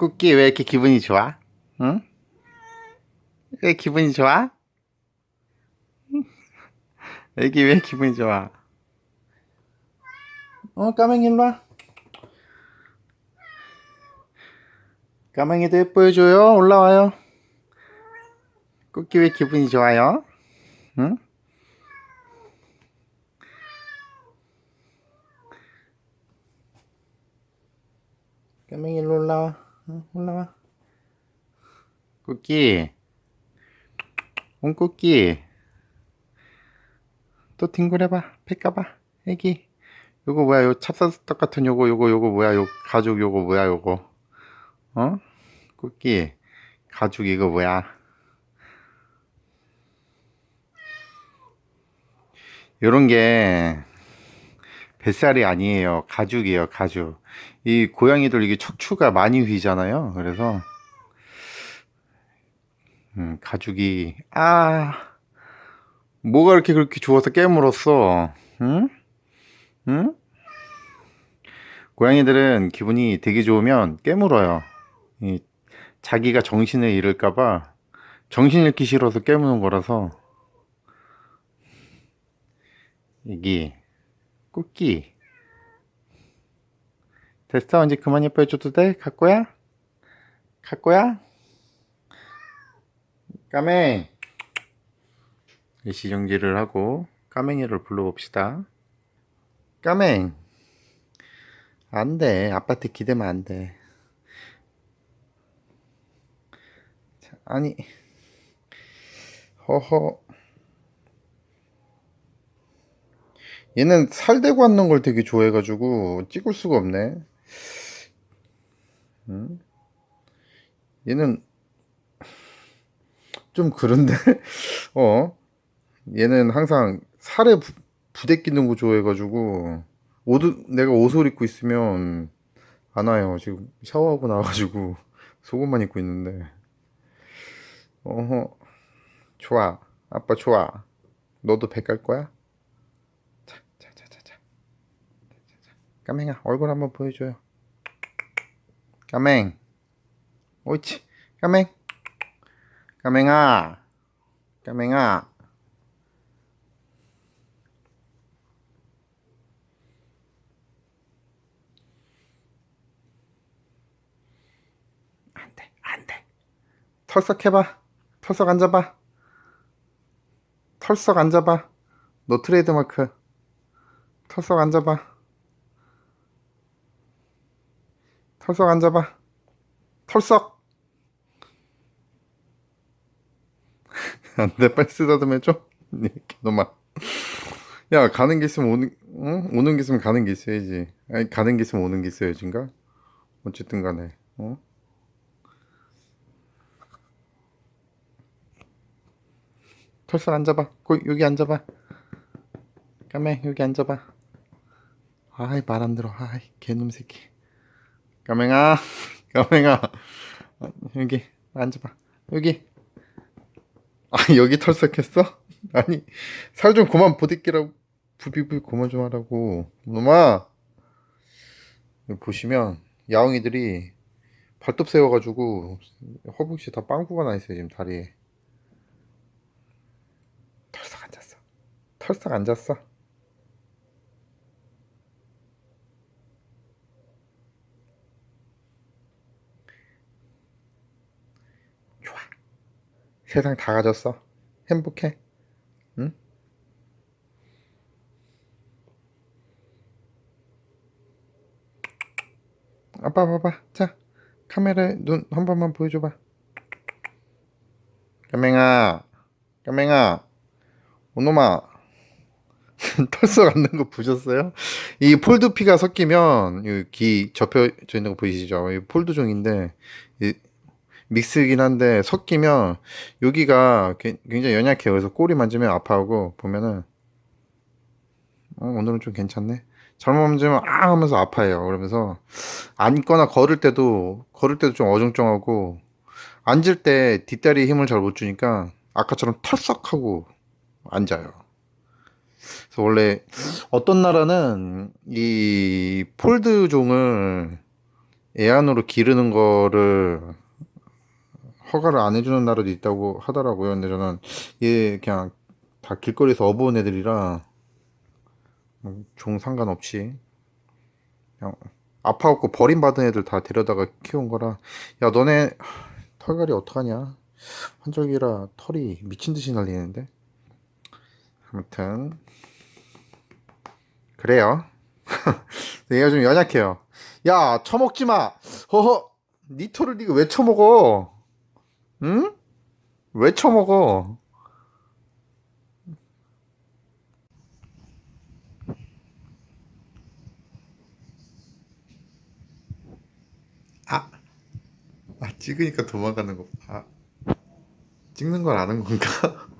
꾸끼 왜 이렇게 기분이 좋아? 응? 왜 기분이 좋아? 애기 왜 기분이 좋아? 어 까맹이 일로 와 까맹이도 예뻐해줘요 올라와요 꾸끼 왜 기분이 좋아요? 응? 까맹이 일로 올라와 응, 올라와. 꾸끼 온 꾸끼 또 뒹굴해봐. 배 까봐. 애기. 요거 뭐야? 요 찹쌀떡 같은 요거 요거 요거 뭐야? 요 가죽 요거 뭐야? 요거. 어? 꾸끼 가죽 이거 뭐야? 요런 게 뱃살이 아니에요. 가죽이에요 가죽. 이 고양이들 이게 척추가 많이 휘잖아요. 그래서 음, 가죽이 아 뭐가 이렇게 그렇게 좋아서 깨물었어? 응? 응? 고양이들은 기분이 되게 좋으면 깨물어요. 이, 자기가 정신을 잃을까봐 정신 잃기 싫어서 깨무는 거라서 이기 꾸끼 됐어? 이제 그만 예뻐해 줘도 돼? 갈 거야? 갈 거야? 까맹. 일시정지를 하고 까맹이를 불러봅시다. 까맹. 안돼. 아빠한테 기대면 안돼. 자, 아니. 허허 얘는 살대고 앉는 걸 되게 좋아해가지고 찍을 수가 없네. 음? 얘는 좀 그런데 어? 얘는 항상 살에 부, 부대끼는 거 좋아해가지고 옷 내가 옷을 입고 있으면 안 와요. 지금 샤워하고 나와가지고 속옷만 입고 있는데. 어허. 좋아. 아빠 좋아. 너도 배깔 거야? 자자자자자 까맹아 얼굴 한번 보여줘요. 까맹. 옳지. 까맹. 까맹아. 까맹아. 안돼 안돼. 털썩 해봐. 털썩 앉아봐. 털썩 앉아봐. 너 트레이드마크. 털썩 앉아봐 털썩 앉아봐. 털썩. 안돼 빨리 쓰다듬해줘. 개놈아. 야 가는 게 있으면 오는 응? 오는 게 있으면 가는 게 있어야지. 아니 가는 게 있으면 오는 게 있어야지인가? 어쨌든 간에 어? 털썩 앉아봐. 거 여기 앉아봐. 까맹 여기 앉아봐. 아이 말 안 들어. 아이 개놈 새끼 까맹아 까맹아. 어, 여기 앉아봐. 여기. 아 여기 털썩했어? 아니 살 좀 그만 보대끼라고. 부비부 그만 좀 하라고. 놈아. 보시면 야옹이들이 발톱 세워가지고 허벅지 다 빵꾸가 나 있어요 지금 다리에. 털썩 앉았어. 털썩 앉았어 좋아 세상 다 가졌어. 행복해. 응? 아빠 봐봐 자 카메라에 눈 한 번만 보여줘봐. 까맹아. 까맹아. 오놈아. 털썩 앉는 거 보셨어요? 이 폴드 피가 섞이면 이기 접혀져 있는 거 보이시죠? 이 폴드 종인데 이 믹스이긴 한데 섞이면 여기가 게- 굉장히 연약해요. 그래서 꼬리 만지면 아파하고 보면은 어, 오늘은 좀 괜찮네. 잘못 만지면 아 하면서 아파해요. 그러면서 앉거나 걸을 때도 걸을 때도 좀 어정쩡하고 앉을 때 뒷다리에 힘을 잘 못 주니까 아까처럼 털썩하고 앉아요. 그래서 원래 어떤 나라는 이 폴드 종을 애완으로 기르는 거를 허가를 안 해주는 나라도 있다고 하더라고요. 근데 저는 얘 그냥 다 길거리에서 업어온 애들이라 뭐종 상관없이 그냥 아파갖고 버림받은 애들 다 데려다가 키운 거라 야 너네 털갈이 어떡하냐? 환절기라 털이 미친 듯이 날리는데? 아무튼 그래요. 얘가 좀 연약해요. 야 처먹지 마! 허허! 니 털을 니가 왜 처먹어 응? 왜 처먹어 아, 아 찍으니까 도망가는 거. 아, 찍는 걸 아는 건가?